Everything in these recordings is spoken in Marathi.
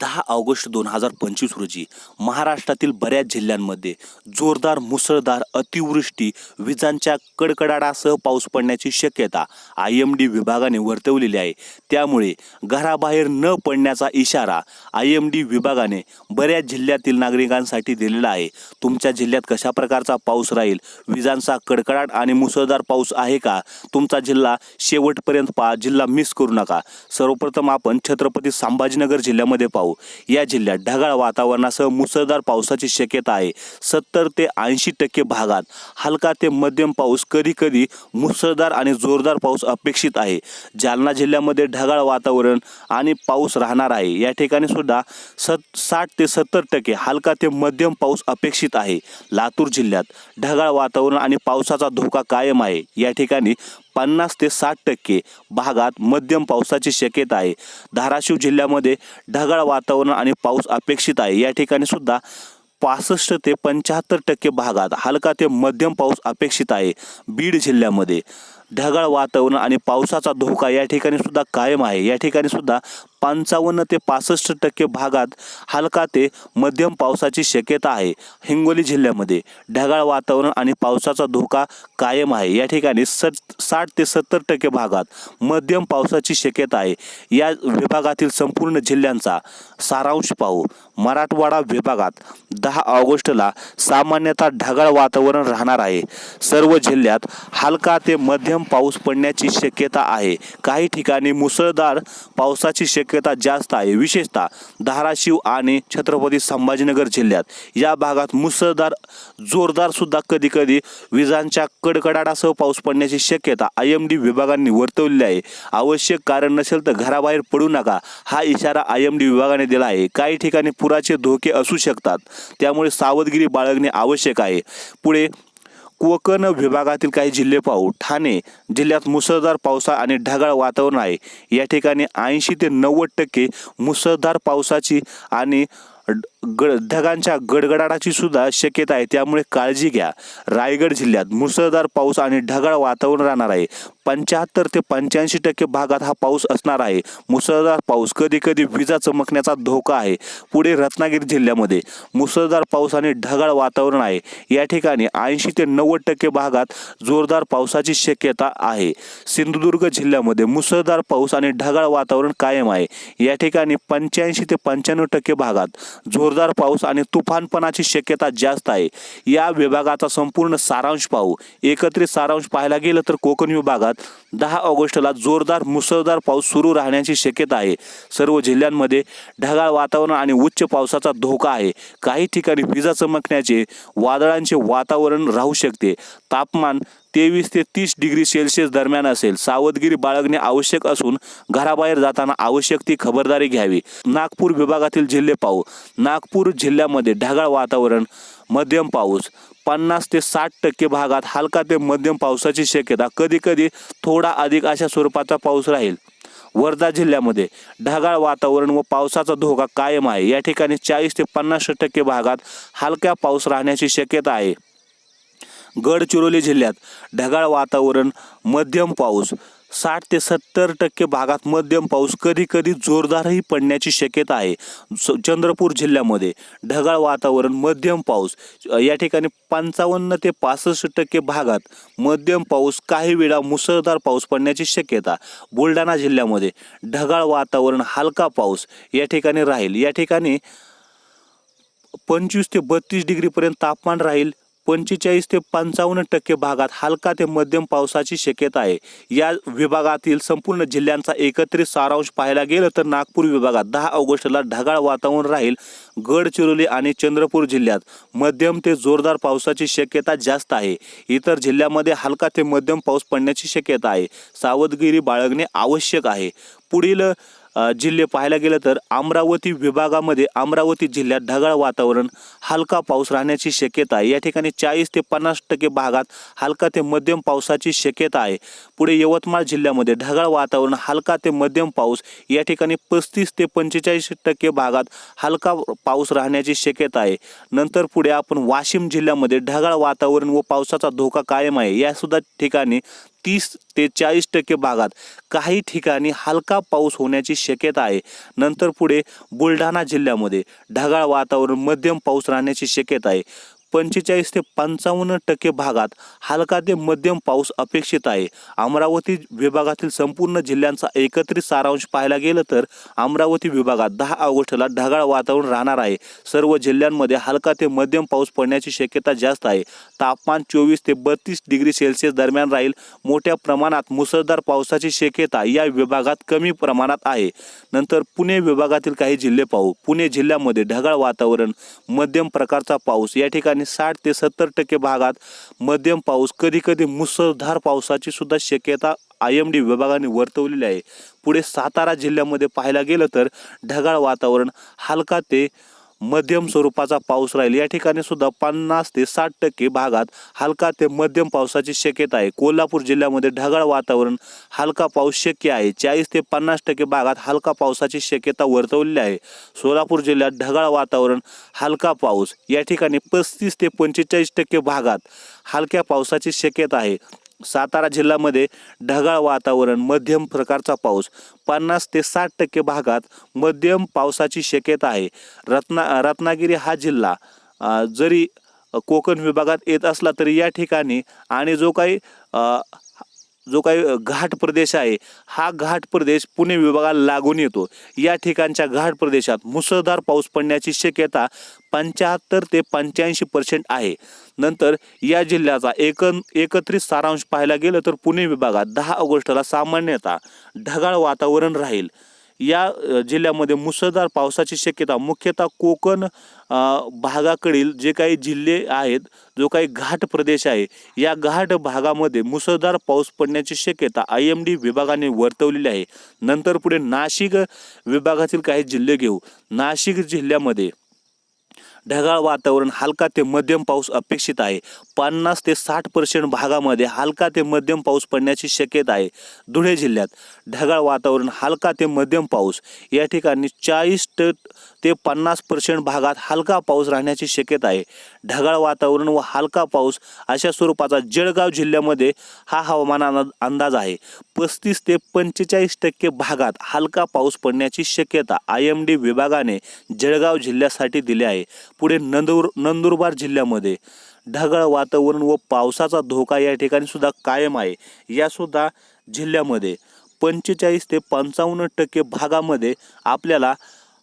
दहा ऑगस्ट दोन हजार पंचवीस रोजी महाराष्ट्रातील बऱ्याच जिल्ह्यांमध्ये जोरदार मुसळधार अतिवृष्टी विजांच्या कडकडाटासह पाऊस पडण्याची शक्यता आय एम डी विभागाने वर्तवलेली आहे. त्यामुळे घराबाहेर न पडण्याचा इशारा आय एम डी विभागाने बऱ्याच जिल्ह्यातील नागरिकांसाठी दिलेला आहे. तुमच्या जिल्ह्यात कशा प्रकारचा पाऊस राहील? विजांचा कडकडाट आणि मुसळधार पाऊस आहे का? तुमचा जिल्हा शेवटपर्यंत पा जिल्हा मिस करू नका. सर्वप्रथम आपण छत्रपती संभाजीनगर जिल्ह्यामध्ये पाहू. या जिल्ह्यात ढगाळ वातावरणासह मुसळधार पावसाची शक्यता आहे. सत्तर ते ऐंशी टक्के भागात हलका ते मध्यम पाऊस कधी कधी मुसळधार आणि जोरदार पाऊस अपेक्षित आहे. जालना जिल्ह्यामध्ये ढगाळ वातावरण आणि पाऊस राहणार आहे. या ठिकाणी सुद्धा सत साठ ते सत्तर टक्के हलका ते मध्यम पाऊस अपेक्षित आहे. लातूर जिल्ह्यात ढगाळ वातावरण आणि पावसाचा धोका कायम आहे. या ठिकाणी पन्नास ते साठ टक्के भागात मध्यम पावसाची शक्यता आहे. धाराशिव जिल्ह्यामध्ये ढगाळ वातावरण आणि पाऊस अपेक्षित आहे. या ठिकाणी सुद्धा पासष्ट ते पंच्याहत्तर टक्के भागात हलका ते मध्यम पाऊस अपेक्षित आहे. बीड जिल्ह्यामध्ये ढगाळ वातावरण आणि पावसाचा धोका या ठिकाणी सुद्धा कायम आहे. या ठिकाणी सुद्धा पंचावन्न ते पासष्ट टक्के भागात हलका ते मध्यम पावसाची शक्यता आहे. हिंगोली जिल्ह्यामध्ये ढगाळ वातावरण आणि पावसाचा धोका कायम आहे. या ठिकाणी सत साठ ते सत्तर टक्के भागात मध्यम पावसाची शक्यता आहे. या विभागातील संपूर्ण जिल्ह्यांचा सारांश पाहू. मराठवाडा विभागात दहा ऑगस्टला सामान्यतः ढगाळ वातावरण राहणार आहे. सर्व जिल्ह्यात हलका ते मध्यम पाऊस पडण्याची शक्यता आहे. काही ठिकाणी मुसळधार पावसाची शक्यता जास्त आहे. विशेषतः धाराशिव आणि छत्रपती संभाजीनगर जिल्ह्यात. या भागात मुसळधार जोरदार सुद्धा कधी कधी विजांच्या कडकडाटासह पाऊस पडण्याची शक्यता आय एम डी विभागांनी वर्तवलेली आहे. आवश्यक कारण नसेल तर घराबाहेर पडू नका हा इशारा आय एम डी विभागाने दिला आहे. काही ठिकाणी पुराचे धोके असू शकतात. त्यामुळे सावधगिरी बाळगणे आवश्यक आहे. पुढे कोकण विभागातील काही जिल्हे पाहू. ठाणे जिल्ह्यात मुसळधार पावसा आणि ढगाळ वातावरण आहे. या ठिकाणी ऐंशी ते नव्वद टक्के मुसळधार पावसाची आणि गड ढगांच्या गडगडाटाची सुद्धा शक्यता आहे. त्यामुळे काळजी घ्या. रायगड जिल्ह्यात मुसळधार पाऊस आणि ढगाळ वातावरण राहणार आहे. पंच्याहत्तर ते पंच्याऐंशी टक्के भागात हा पाऊस असणार आहे. मुसळधार पाऊस कधी कधी विजा चमकण्याचा धोका आहे. पुढे रत्नागिरी जिल्ह्यामध्ये मुसळधार पाऊस आणि ढगाळ वातावरण आहे. या ठिकाणी ऐंशी ते नव्वद टक्के भागात जोरदार पावसाची शक्यता आहे. सिंधुदुर्ग जिल्ह्यामध्ये मुसळधार पाऊस आणि ढगाळ वातावरण कायम आहे. या ठिकाणी पंच्याऐंशी ते पंच्याण्णव टक्के भागात जोरदार पाऊस आणि तुफानपणाची शक्यता जास्त आहे. या विभागाचा संपूर्ण सारांश पाहू. एकत्रित सारांश पाहायला गेलं तर कोकण विभागात दहा ऑगस्टला जोरदार मुसळधार पाऊस सुरू राहण्याची शक्यता आहे. सर्व जिल्ह्यांमध्ये ढगाळ वातावरण आणि उच्च पावसाचा धोका आहे. काही ठिकाणी विजा चमकण्याचे वादळांचे वातावरण राहू शकते. तापमान तेवीस ते तीस डिग्री सेल्सिअस दरम्यान असेल. सावधगिरी बाळगणे आवश्यक असून घराबाहेर जाताना आवश्यक ती खबरदारी घ्यावी. नागपूर विभागातील जिल्हे पाहू. नागपूर जिल्ह्यामध्ये ढगाळ वातावरण मध्यम पाऊस. पन्नास ते साठ टक्के भागात हलका ते मध्यम पावसाची शक्यता. कधी कधी थोडा अधिक अशा स्वरूपाचा पाऊस राहील. वर्धा जिल्ह्यामध्ये ढगाळ वातावरण व पावसाचा धोका कायम आहे. या ठिकाणी चाळीस ते पन्नास टक्के भागात हलक्या पाऊस राहण्याची शक्यता आहे. गडचिरोली जिल्ह्यात ढगाळ वातावरण मध्यम पाऊस. साठ ते सत्तर टक्के भागात मध्यम पाऊस कधी कधी जोरदारही पडण्याची शक्यता आहे. चंद्रपूर जिल्ह्यामध्ये ढगाळ वातावरण मध्यम पाऊस. या ठिकाणी पंचावन्न ते पासष्ट टक्के भागात मध्यम पाऊस काही वेळा मुसळधार पाऊस पडण्याची शक्यता. बुलढाणा जिल्ह्यामध्ये ढगाळ वातावरण हलका पाऊस या ठिकाणी राहील. या ठिकाणी पंचवीस ते बत्तीस डिग्रीपर्यंत तापमान राहील. पंचेचाळीस ते पंचावन्न टक्के भागात हलका ते मध्यम पावसाची शक्यता आहे. या विभागातील संपूर्ण जिल्ह्यांचा एकत्रित सारांश पाहायला गेलं तर नागपूर विभागात दहा ऑगस्टला ढगाळ वातावरण राहील गडचिरोली आणि चंद्रपूर जिल्ह्यात. मध्यम ते जोरदार पावसाची शक्यता जास्त आहे. इतर जिल्ह्यामध्ये हलका ते मध्यम पाऊस पडण्याची शक्यता आहे. सावधगिरी बाळगणे आवश्यक आहे. पुढील जिल्हे पाहायला गेलं तर अमरावती विभागामध्ये अमरावती जिल्ह्यात ढगाळ वातावरण हलका पाऊस राहण्याची शक्यता आहे. या ठिकाणी चाळीस ते पन्नास टक्के भागात हलका ते मध्यम पावसाची शक्यता आहे. पुढे यवतमाळ जिल्ह्यामध्ये ढगाळ वातावरण हलका ते मध्यम पाऊस या ठिकाणी पस्तीस ते पंचेचाळीस टक्के भागात हलका पाऊस राहण्याची शक्यता आहे. नंतर पुढे आपण वाशिम जिल्ह्यामध्ये ढगाळ वातावरण व पावसाचा धोका कायम आहे. या सुद्धा ठिकाणी तीस ते चाळीस टक्के भागात काही ठिकाणी हलका पाऊस होण्याची शक्यता आहे. नंतर पुढे बुलढाणा जिल्ह्यामध्ये ढगाळ वातावरण मध्यम पाऊस राहण्याची शक्यता आहे. पंचेचाळीस ते पंचावन्न टक्के भागात हलका ते मध्यम पाऊस अपेक्षित आहे. अमरावती विभागातील संपूर्ण जिल्ह्यांचा एकत्रित सारांश पाहायला गेलं तर अमरावती विभागात दहा ऑगस्टला ढगाळ वातावरण राहणार आहे. सर्व जिल्ह्यांमध्ये हलका ते मध्यम पाऊस पडण्याची शक्यता जास्त आहे. तापमान चोवीस ते बत्तीस डिग्री सेल्सिअस दरम्यान राहील. मोठ्या प्रमाणात मुसळधार पावसाची शक्यता या विभागात कमी प्रमाणात आहे. नंतर पुणे विभागातील काही जिल्हे पाहू. पुणे जिल्ह्यामध्ये ढगाळ वातावरण मध्यम प्रकारचा पाऊस या ठिकाणी साठ ते सत्तर टक्के भागात मध्यम पाऊस कधीकधी मुसळधार पावसाची सुद्धा शक्यता आय एम डी विभागाने वर्तवलेली आहे. पुढे सातारा जिल्ह्यामध्ये पाहायला गेलं तर ढगाळ वातावरण हलका ते मध्यम स्वरूपाचा पाऊस राहील. या ठिकाणी सुद्धा पन्नास ते साठ टक्के भागात हलका ते मध्यम पावसाची शक्यता आहे. कोल्हापूर जिल्ह्यामध्ये ढगाळ वातावरण हलका पाऊस शक्य आहे. चाळीस ते पन्नास टक्के भागात हलका पावसाची शक्यता वर्तवलेली आहे. सोलापूर जिल्ह्यात ढगाळ वातावरण हलका पाऊस. या ठिकाणी पस्तीस ते पंचेचाळीस टक्के भागात हलक्या पावसाची शक्यता आहे. सातारा जिल्ह्यामध्ये ढगाळ वातावरण मध्यम प्रकारचा पाऊस पन्नास ते साठ टक्के भागात मध्यम पावसाची शक्यता आहे. रत्ना रत्नागिरी हा जिल्हा जरी कोकण विभागात येत असला तरी या ठिकाणी आणि जो काही जो काही घाट प्रदेश आहे हा घाट प्रदेश पुणे विभागाला लागून येतो. या ठिकाणच्या घाट प्रदेशात मुसळधार पाऊस पडण्याची शक्यता पंच्याहत्तर ते पंच्याऐंशी पर्सेंट आहे. नंतर या जिल्ह्याचा एकन एकत्रित सारांश पाहायला गेलं तर पुणे विभागात दहा ऑगस्टला सामान्यतः ढगाळ वातावरण राहील. या जिल्ह्यामध्ये मुसळधार पावसाची शक्यता मुख्यतः कोकण भागाकडील जे काही जिल्हे आहेत जो काही घाट प्रदेश आहे या घाट भागामध्ये मुसळधार पाऊस पडण्याची शक्यता आय एम डी विभागाने वर्तवलेली आहे. नंतर पुढे नाशिक विभागातील काही जिल्हे घेऊ. नाशिक जिल्ह्यामध्ये ढगाळ वातावरण हलका ते मध्यम पाऊस अपेक्षित आहे. पन्नास ते साठ पर्सेंट भागामध्ये हलका ते मध्यम पाऊस पडण्याची शक्यता आहे. धुळे जिल्ह्यात ढगाळ वातावरण हलका ते मध्यम पाऊस. या ठिकाणी चाळीस ट ते पन्नास पर्सेंट भागात हलका पाऊस राहण्याची शक्यता आहे. ढगाळ वातावरण व हलका पाऊस अशा स्वरूपाचा जळगाव जिल्ह्यामध्ये हा हवामान अंदा- अंदाज आहे. पस्तीस ते पंचेचाळीस टक्के भागात हलका पाऊस पडण्याची शक्यता आय एम डी विभागाने जळगाव जिल्ह्यासाठी दिली आहे. पुढे नंदुर नंदुरबार जिल्ह्यामध्ये ढगाळ वातावरण व पावसाचा धोका या ठिकाणी सुद्धा कायम आहे. यासुद्धा जिल्ह्यामध्ये पंचेचाळीस ते पंचावन्न टक्के भागामध्ये आपल्याला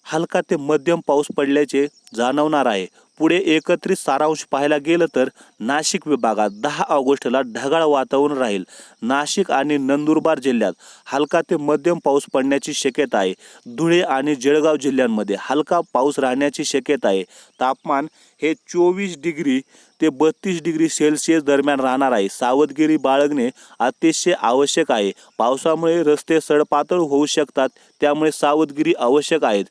हलका ते मध्यम पाऊस पडल्याचे जाणवणार आहे. पुढे एकत्रित सारांश पाहायला गेलं तर नाशिक विभागात दहा ऑगस्टला ढगाळ वातावरण राहील. नाशिक आणि नंदुरबार जिल्ह्यात हलका ते मध्यम पाऊस पडण्याची शक्यता आहे. धुळे आणि जळगाव जिल्ह्यांमध्ये हलका पाऊस राहण्याची शक्यता आहे. तापमान हे चोवीस डिग्री ते बत्तीस डिग्री सेल्सिअस दरम्यान राहणार आहे. सावधगिरी बाळगणे अतिशय आवश्यक आहे. पावसामुळे रस्ते सडपातळ होऊ शकतात त्यामुळे सावधगिरी आवश्यक आहेत.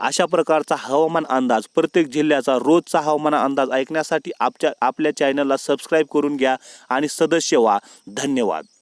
अशा प्रकारचा हवामान अंदाज प्रत्येक जिल्ह्याचा रोजचा हवामान अंदाज ऐकण्यासाठी आपच्या आपल्या चॅनलला सबस्क्राईब करून घ्या आणि सदस्य व्हा. धन्यवाद.